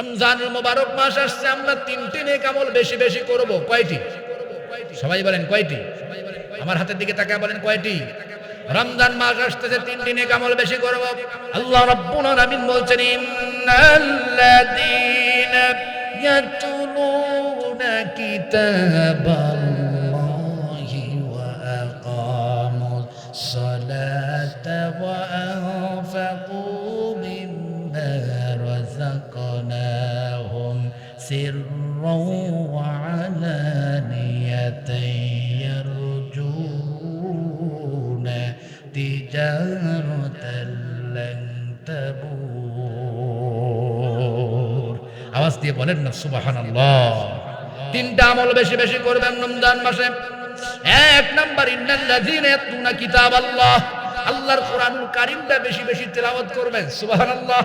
রমজানের মোবারক মাস আসছে, আমরা তিনটি নেক আমল বেশি বেশি করব। কয়টি? সবাই বলেন কয়টি? আমার হাতের দিকে তাকায় বলেন কয়টি? রমজান মাস আসতেছে, তিনটি নেক আমল বেশি করব। আল্লাহ রাব্বুল আলামিন বলছেন, ইন্নাল্লাযীনা ইয়াতুলুনা কিতাবাল্লাহি ওয়া আকামুস সালাতা ওয়া বলেন না, সুবহানাল্লাহ। তিনটা আমল বেশি বেশি করবেন রমজান মাসে। এক নাম্বার, ইন্নাল্লাযীনা ইয়াতলুনা কিতাবাল্লাহ। আল্লাহর কোরআনুল কারীমটা বেশি বেশি তেলাওয়াত করবেন, সুবহানাল্লাহ।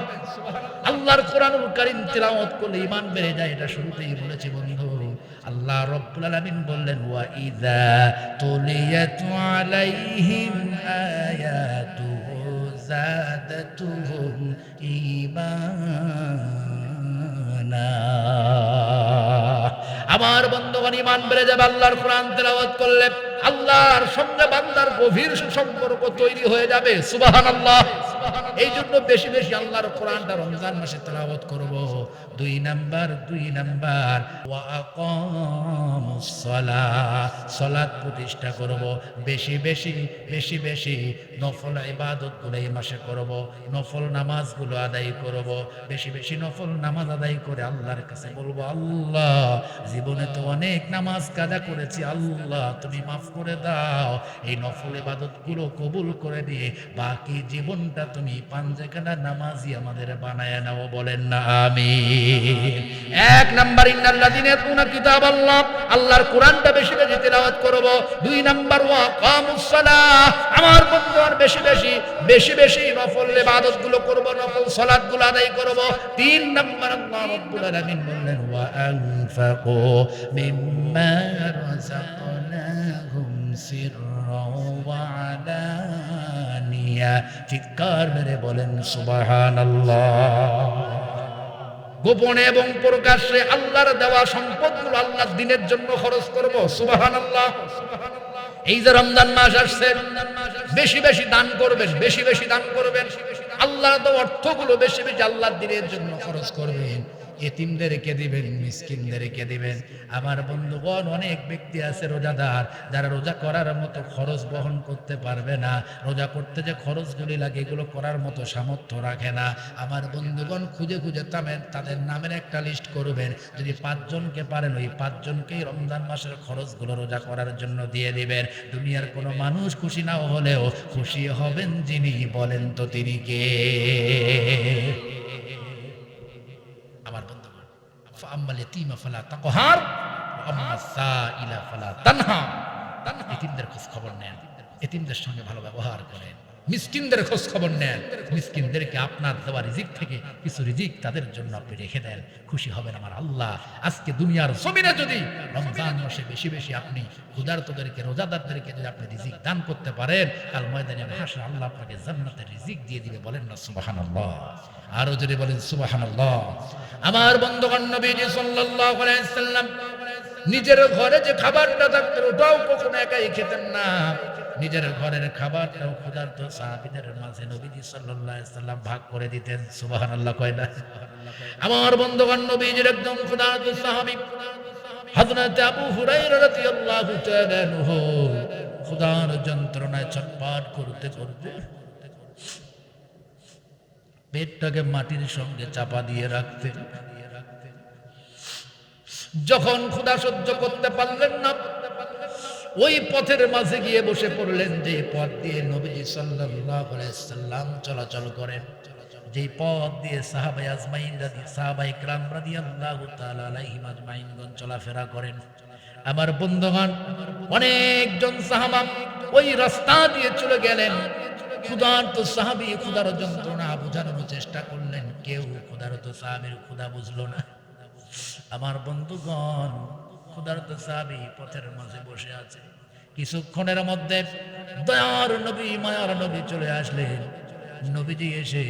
আল্লাহর কোরআনুল কারীম তেলাওয়াত করলে ঈমান বেড়ে যায়, এটা শুরুতেই বলেছি বন্ধু। আল্লাহ রাব্বুল আলামিন বললেন, ওয়া ইযা তুলিয়াত আলাইহিম আয়াতুহু জাদাতুহুম ঈমানা। আমার বন্ধুগণ ইমান বেড়ে যাবে, আল্লাহর কোরআন তেলাওয়াত করলে আল্লাহর সঙ্গে বান্দার গভীর সুসম্পর্ক তৈরি হয়ে যাবে। সুবহানাল্লাহ। এই জন্য বেশি বেশি আল্লাহর কোরআনটা রমজান মাসে তেলাওয়াত করব। দুই নাম্বার দুই নাম্বার। সালাহ সালাত প্রতিষ্ঠা করব। বেশি বেশি বেশি বেশি নফল ইবাদতগুলো এই মাসে করব। নফল নামাজগুলো আদায় করব। বেশি বেশি নফল নামাজ আদায় করে আল্লাহর কাছে বলব, আল্লাহ, জীবনে তো অনেক নামাজ কাজা করেছি। আল্লাহ, তুমি মাফ করে দাও। এই নফল ইবাদতগুলো কবুল করে দিয়ে বাকি জীবনটা তুমি পাঞ্জেখানা নামাজি আমাদের বানায় নাও, বলেন না আমি এক নাম্বার, ইন্নাল্লাযিনা ইয়াতুনা কিতাবাল্লাহ, আল্লাহর কোরআনটা বেশি বেশি তেলাওয়াত করব। দুই নাম্বার, ওয়া কামুস সালাহ, আমার বন্ধু আর বেশি বেশি বেশি বেশি নফল ইবাদতগুলো করব, নফল সালাতগুলো আদায় করব। তিন নাম্বার, আল্লাহ রাব্বুল আলামিন বললেন, ওয়া আনফাকু মিম্মা রাযাকনাহুম সিররাও ওয়া আলানিয়া চিৎকার মেরে বলেন, সুবহানাল্লাহ। গোপনে এবং প্রকাশ্যে আল্লাহর দেওয়া সম্পদগুলো আল্লাহর দিনের জন্য খরচ করব সুবাহান সুবহানাল্লাহ। এই যে রমজান মাস আসছে, বেশি বেশি দান করবেন, বেশি বেশি দান করবেন। আল্লাহর অর্থগুলো বেশি বেশি আল্লাহর দিনের জন্য খরচ করবেন। এতিমদেরকে দিবেন মিসকিনদেরকে দিবেন। আমার বন্ধুগণ, অনেক ব্যক্তি আছে রোজাদার, যারা রোজা করার মতো খরচ বহন করতে পারবে না। রোজা করতে যে খরচগুলি লাগে, এগুলো করার মতো সামর্থ্য রাখে না। আমার বন্ধুগণ, খুঁজে খুঁজে তামেন, তাদের নামের একটা লিস্ট করবেন। যদি পাঁচজনকে পারেন, ওই পাঁচজনকেই রমজান মাসের খরচগুলো রোজা করার জন্য দিয়ে দিবেন। দুনিয়ার কোনো মানুষ খুশি না হলেও খুশি হবেন যিনি বলেন তো তিনি কে? আমার বন্ধুগণ ফাআম্মাল ইয়াতীমা ফালা তাকহার, ওয়া আম্মাস সাইলা ফালা তানহা। এতিমদের খোঁজ খবর নেন, এতিমদের সঙ্গে ভালো ব্যবহার করেন। মিসকিনদের খোঁজ খবর নেন। মিসকিনদেরকে আপনার দেওয়া রিজিক থেকে কিছু রিজিক তাদের জন্য আপনি রেখে দেন। খুশি হবেন আমার আল্লাহ। আজকে দুনিয়ার জমিনে যদি রমজান মাসে বেশি বেশি আপনি ক্ষুধার্তদেরকে, রোজাদারদেরকে যদি আপনি রিজিক দান করতে পারেন কাল ময়দানে ভাষা আল্লাহ আপনাকে জান্নাতের রিজিক দিয়ে দিবে। বলেন না, সুবহানাল্লাহ। আরও যদি বলেন, সুবহানাল্লাহ। আমার বন্ধুগণ নবীজি সাল্লাল্লাহু আলাইহি সাল্লাম নিজের ঘরে যে খাবারটা থাকতো, ওটাও কখনো একাই খেতেন না। নিজের ঘরের খাবারটাও ক্ষুধার্ত সাহাবিদের মাঝে নবীজি আলাইহি সাল্লাম ভাগ করে দিতেন, সুবহানাল্লাহ কয় না? আমার বন্ধুগণ, নবীজির একদম ক্ষুধার্ত সাহাবী। হযরত আবু হুরায়রা রাদিয়াল্লাহু তাআলা আনহু ক্ষুধার যন্ত্রণায় ছটফট করতে করতে পেটটাকে মাটির সঙ্গে চাপা দিয়ে রাখতে যখন ক্ষুধা সহ্য করতে পারলেন না ওই পথের মাঝে গিয়ে বসে পড়লেন, যে পথ দিয়ে নবীজি সাল্লাম চলাচল করেন। যে পথ দিয়ে সাহাবাই আজমাইন রাদি সাহাবাই ইকরাম রাদিয়াল্লাহু তাআলা আলাইহিম আজমাইনগণ চলাফেরা করেন। আমার বন্ধুগণ, অনেকজন সাহাবা ওই রাস্তা দিয়ে চলে গেলেন। ক্ষুধার্ত সাহাবি ক্ষুধার যন্ত্রণা বোঝানোর চেষ্টা করলেন। কেউ ক্ষুধারত সাহাবির ক্ষুধা বুঝলো না। আমার বন্ধুগণ ক্ষুধার্ত সাহাবি পথের মাঝে বসে আছে। কিছুক্ষণের মধ্যে দয়ার নবী, মায়ার নবী চলে আসলেন। নবীজি এসে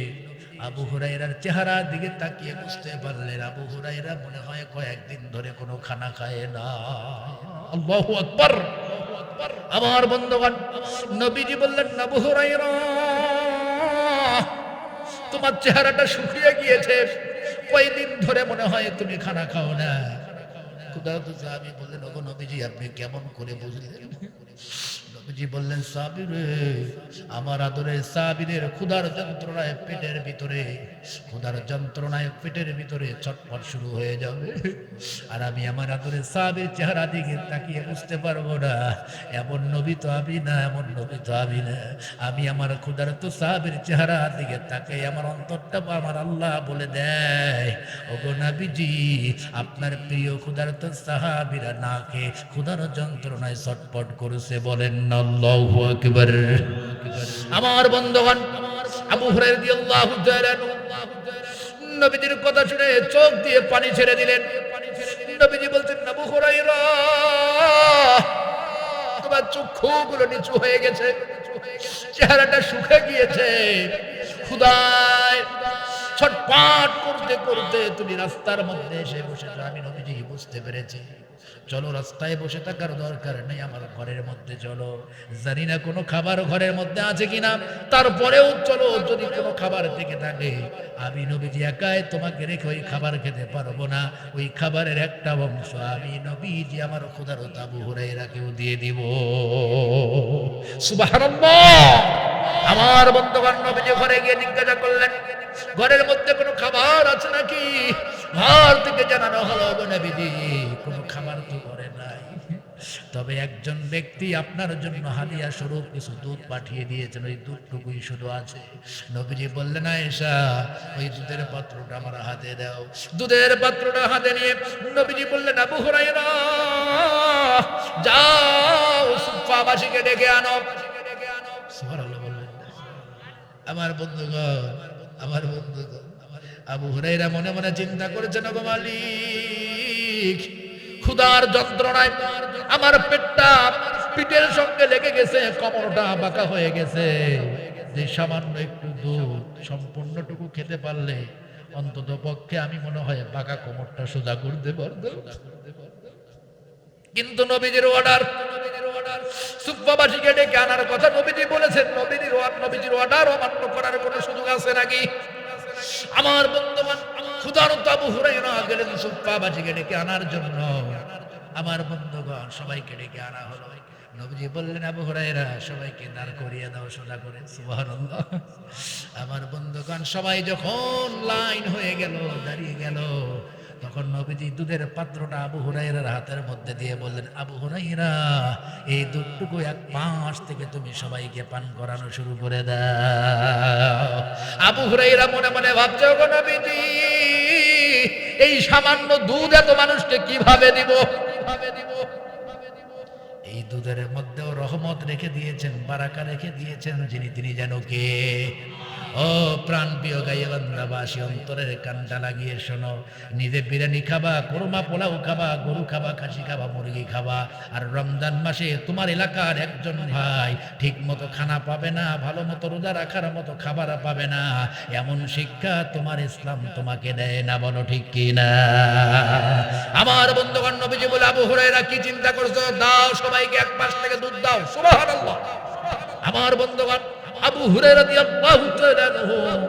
আবু হুরাইরার চেহারা দিকে তাকিয়ে বুঝতে পারলেন, আবু হুরাইরা মনে হয় কয়েকদিন ধরে কোনো খানা খায় না। আল্লাহু আকবার! আমার বন্ধুগণ, নবীজি বললেন, আবু হুরাইরা তোমার চেহারাটা শুকিয়ে গিয়েছে। কয়েকদিন ধরে মনে হয় তুমি খানা খাও না। খুদাহু সাহাবী বললেন ওগো নবীজি আপনি কেমন করে বুঝলেন? নবীজি বললেন সাহাবী রে আমার আদরের সাহাবীদের ক্ষুধার যন্ত্রণায় পেটের ভিতরে, ক্ষুধার যন্ত্রণায় পেটের ভিতরে ছটফট শুরু হয়ে যাবে। আর আমি আমার আদরের সাহাবীর চেহারা দিকে তাকিয়ে বুঝতে পারব না, এমন নবী তো আমি না, এমন নবী তো আমি না। আমি আমার ক্ষুধার তো সাহাবীর চেহারা দিকে তাকে আমার অন্তরটা আমার আল্লাহ বলে দেয়। ওগো নাবিজি, আপনার প্রিয় ক্ষুধার তো সাহাবিরা না খেয়ে ক্ষুধার যন্ত্রণায় ছটফট করেছে বলেন আল্লাহু আকবার। আমার বন্ধুগণ, আবু হুরায়রা রাদিয়াল্লাহু তাআলা নবীজির কথা শুনে চোখ দিয়ে পানি ছেড়ে দিলেন। নবীজি বলছেন, আবু হুরায়রা, তোমার চক্ষুগুলো নিচু হয়ে গেছে, চেহারাটা শুকে গিয়েছে। খুদায় ছটপাট করতে করতে তুমি রাস্তার মধ্যে এসে বসেছো। আমি নবীজি, বুঝতে পেরেছি। চলো রাস্তায় বসে থাকার দরকার নেই আমার ঘরের মধ্যে, চলো। জানি না কোনো খাবার ঘরের মধ্যে আছে কিনা। তারপরেও চলো, যদি কোনো খাবার থেকে থাকে, আমি নবীজি একাই তোমাকে রেখে ওই খাবার খেতে পারব না। ওই খাবারের একটা অংশ আমি নবীজি আমার খোদার তাবু হুরাইরাকেও দিয়ে দিব। সুবহানাল্লাহ! আমার বন্ধুগণ, নবীজি ঘরে গিয়ে জিজ্ঞাসা করলেন ঘরের মধ্যে কোনো খাবার আছে নাকি? ঘর থেকে জানানো হলো নবীজি, কোনো খাবার তো ঘরে নাই। তবে একজন ব্যক্তি আপনার জন্য হাদিয়া স্বরূপ কিছু দুধ পাঠিয়ে দিয়েছেন, ওই দুধটুকুই শুধু আছে। নবীজি বললেন, আয়েশা, ওই দুধের পাত্রটা আমার হাতে দাও। দুধের পাত্রটা হাতে নিয়ে নবীজি বললেন, আবু হুরাইরা যাও সুফাবাসীকে ডেকে আনো। সুবহানাল্লাহ বললেন, আমার বন্ধুগণ আমার বন্ধুগণ আবু হুরাইরা মনে মনে চিন্তা করেছেন গো মালিক, ক্ষুধার যন্ত্রণায় আমার পেটটা পিঠের সঙ্গে লেগে গেছে, কমরটা বাঁকা হয়ে গেছে। যে সামান্য একটু দুধ সম্পূর্ণটুকু খেতে পারলে অন্তত পক্ষে আমি মনে হয় বাঁকা কোমরটা সোজা করতে পারব কিন্তু নবীজির অর্ডার সুব্বাবাসীকে ডেকে আনার কথা নবীজি বলেছেন। নবীজির নবীজির অর্ডার অমান্য করার কোনো সুযোগ আছে নাকি? আমার বন্ধুগণ, সবাইকে ডেকে আনা হলো। নবীজি বললেন, আবু হুরাইরা সবাইকে দাঁড় করিয়ে দাও, সোজা করে। সুবহানাল্লাহ। আমার বন্ধুগণ, সবাই যখন লাইন হয়ে গেল, দাঁড়িয়ে গেল তখন নবীজি দুধের পাত্রটা আবু হুরাইরার হাতের মধ্যে দিয়ে বললেন, আবু হুরাইরা এই দুধটুকু এক পাঁচ থেকে তুমি সবাইকে পান করানো শুরু করে দাও। আবু হুরাইরা মনে মনে ভাবছে, ওগো নবীজি, এই সামান্য দুধ এত মানুষকে কীভাবে দিব? কীভাবে দিব? দুধের মধ্যেও রহমত রেখে দিয়েছেন, বারাকা রেখে দিয়েছেন, যিনি তিনি যেন কে? ও প্রাণ প্রিয় গাইবান্দাবাসী অন্তরের কানটা লাগিয়ে শোনো। নিজে বিরিয়ানি খাবা, কোরমা পোলাও খাবা, গরু খাবা, খাসি খাবা, মুরগি খাবা। আর রমজান মাসে তোমার এলাকার একজন ভাই ঠিক মতো খানা পাবে না ভালো মতো রোজা রাখার মতো খাবার পাবে না। এমন শিক্ষা তোমার ইসলাম তোমাকে দেয় না, বলো ঠিক কি না আমার বন্ধুগণ, নবীজি বলে, আবু হুরাইরা কি চিন্তা করছ? দাও সবাইকে এক পাশ থেকে দুধ দাও, সুবহানাল্লাহ। আমার বন্ধুগণ, আবু হুরে রাদিয়াল্লাহু আল্লাহ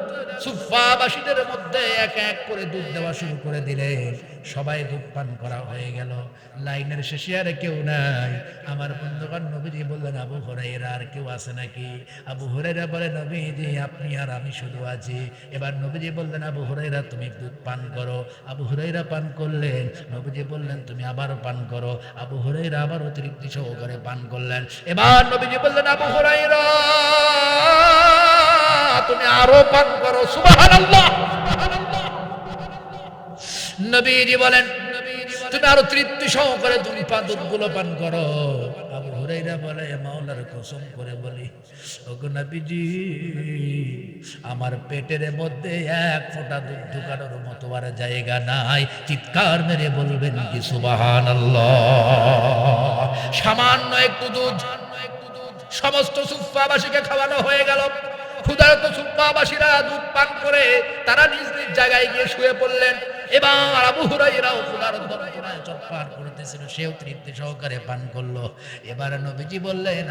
সুফাবাসীদের মধ্যে এক এক করে দুধ দেওয়া শুরু করে দিলেন। সবাই দুধ পান করা হয়ে গেল। লাইনের শেষে আর কেউ নাই। আমার বন্ধুগণ নবীজি বললেন, আবু হুরাইরা আর কেউ আছে নাকি? আবু হুরাইরা বলে, নবীজি, আপনি আর আমি শুধু আছি। এবার নবীজি বললেন, আবু হুরাইরা তুমি দুধ পান করো। আবু হুরাইরা পান করলেন। নবীজি বললেন, তুমি আবারও পান করো। আবু হুরাইরা আবার অতিরিক্ত সহকারে পান করলেন। এবার নবীজি বললেন, আবু হুরাইরা তুমি আরও পান করো। সুবহানাল্লাহ নবীজি বলেন, তুমি আরও তৃপ্তি সহকারে তুমি পান দুধগুলো পান করো। আবু হুরাইরা বলে মাওলার কসম করে বলি, ওগো আমার পেটের মধ্যে এক ফোঁটা দুধ ঢুকানোর মতো আর জায়গা নাই। চিৎকার মেরে বলবেন কি, সুবহানাল্লাহ? সামান্য একটু দুধ। সমস্ত সুফাবাসীকে খাওয়ানো হয়ে গেল। ক্ষুধারত সুপ্পাবাসীরা দুধ পান করে তারা নিজ নিজ জায়গায় গিয়ে শুয়ে পড়লেন। এবার সেও সহকারে পান নবীজি বললেন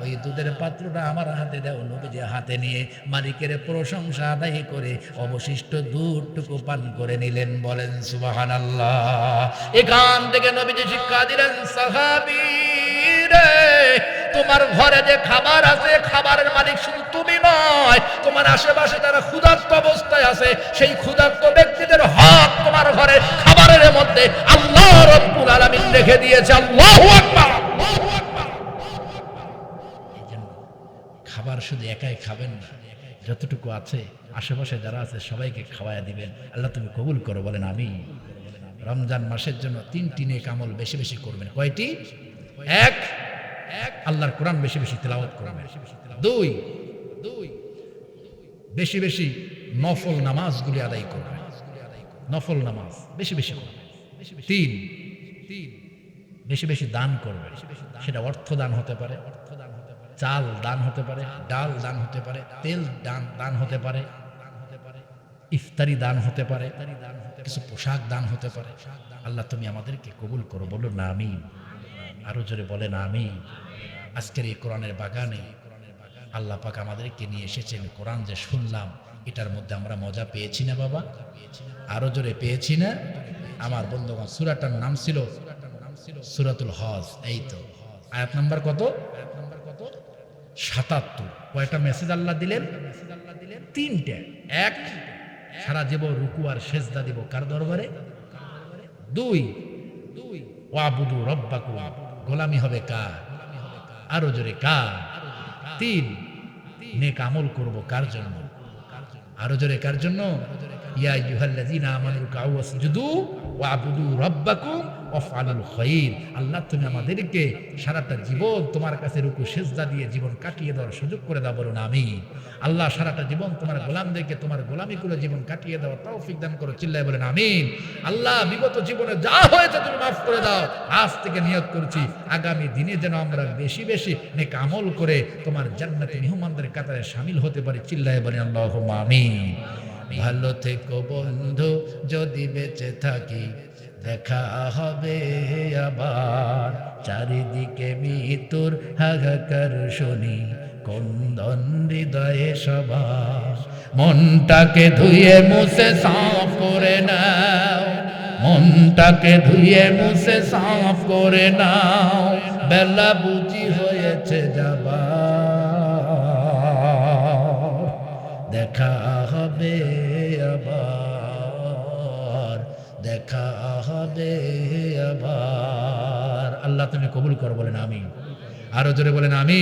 ওই দুধের পাত্রটা আমার হাতে নবীজি হাতে নিয়ে মালিকের প্রশংসা করে অবশিষ্ট দুধটুকু পান করে নিলেন, বলেন সুবাহান আল্লাহ এখান থেকে নবীজি শিক্ষা দিলেন সাহাবী তোমার ঘরে যে খাবার আছে, খাবারের মালিক শুধু তুমি নয়, তোমার আশেপাশে যারা ক্ষুধার্ত অবস্থায় আছে, সেই ক্ষুধার্ত ব্যক্তিদের হক তোমার ঘরে খাবারের মধ্যে আল্লাহ রব্বুল আলামিন রেখে দিয়েছে। আল্লাহু আকবার। খাবার শুধু একাই খাবেন না, যতটুকু আছে, আশেপাশে যারা আছে, সবাইকে খাওয়ায়া দিবেন। আল্লাহ তুমি কবুল করো, বলেন আমি রমজান মাসের জন্য তিনটি নেক আমল বেশি বেশি করবেন। কয়টি? এক আল্লাহর কোরআন বেশি বেশি তেলাওয়াত করবেন দুই দুই বেশি বেশি নফল নামাজগুলি আদায় করবেন নফল নামাজ বেশি বেশি করবেন তিন তিন বেশি বেশি দান করবেন সেটা অর্থ দান হতে পারে, চাল দান হতে পারে, ডাল দান হতে পারে, তেল দান দান হতে পারে, ইফতারি দান হতে পারে, কিছু পোশাক দান হতে পারে। আল্লাহ তুমি আমাদেরকে কবুল করো, বলো না আমি আরও জোরে বলেন আমি আজকের এই কোরআনের বাগানে আল্লাহ পাক আমাদেরকে নিয়ে এসেছেন। কোরআন যে শুনলাম, এটার মধ্যে আমরা মজা পেয়েছি না বাবা? আরও জোরে পেয়েছি না? আমার বন্ধুগণ, সুরাটার নাম ছিল সুরাতুল হজ, এই তো। আয়াত নাম্বার কত? সাতাত্তর। কয়টা মেসেজ আল্লাহ দিলেন? তিনটে। এক, সারা জীবন রুকু আর সেজদা দিব কার দরবারে? দুই দুই ওয়াবুদু রব্বাকু গোলামি হবে কার? আরও জোরে কার? তিন, নেক আমল করব কার জন্য? আরও জোরে কার জন্য? ইয়া আইয়ুহাল্লাযীনা আমানু রুকউ ওয়াসজুদু ওয়াবুদু রাব্বাকুম ওয়াফআলুল খায়র আল্লাহ তুমি আমাদেরকে সারাটা জীবন তোমার কাছে রুকু, সেজদা দিয়ে জীবন কাটিয়ে দেওয়ার সুযোগ করে দাও বলুন আমি আল্লাহ সারাটা জীবন তোমার গোলামদেরকে, তোমার গোলামি করে জীবন কাটিয়ে দেওয়ার তৌফিক দান করো, চিল্লায় বলেন, আমিন। আল্লাহ বিগত জীবনে যা হয়েছে তুমি মাফ করে দাও। আজ থেকে নিয়ত করছি, আগামী দিনে যেন আমরা বেশি বেশি নেক আমল করে তোমার জান্নাতি মেহমানদের কাতারে শামিল হতে পারি, চিল্লায় বলেন আল্লাহ আমিন। ভালো থেকো বন্ধু, যদি বেঁচে থাকি, দেখা হবে আবার। চারিদিকে মৃত্যুর হাহাকার শুনি কন্দন হৃদয়ে সবার। মনটাকে ধুয়ে মুছে সাফ করে নাও, মনটাকে ধুয়ে মুছে সাফ করে নাও। বেলা বুঝি হয়েছে যাবার। দেখা হবে আবার, দেখা হবে আবার। আল্লাহ তুমি কবুল করো, বলেন আমি আরও জোরে বলেন আমি